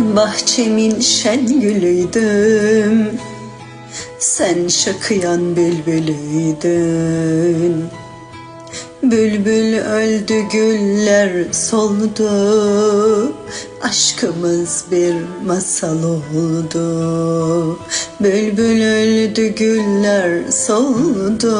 bahçemin şen gülüydüm. Sen şakıyan bülbülüydün. Bülbül öldü güller soldu. Aşkımız bir masal oldu. Bülbül öldü güller soldu.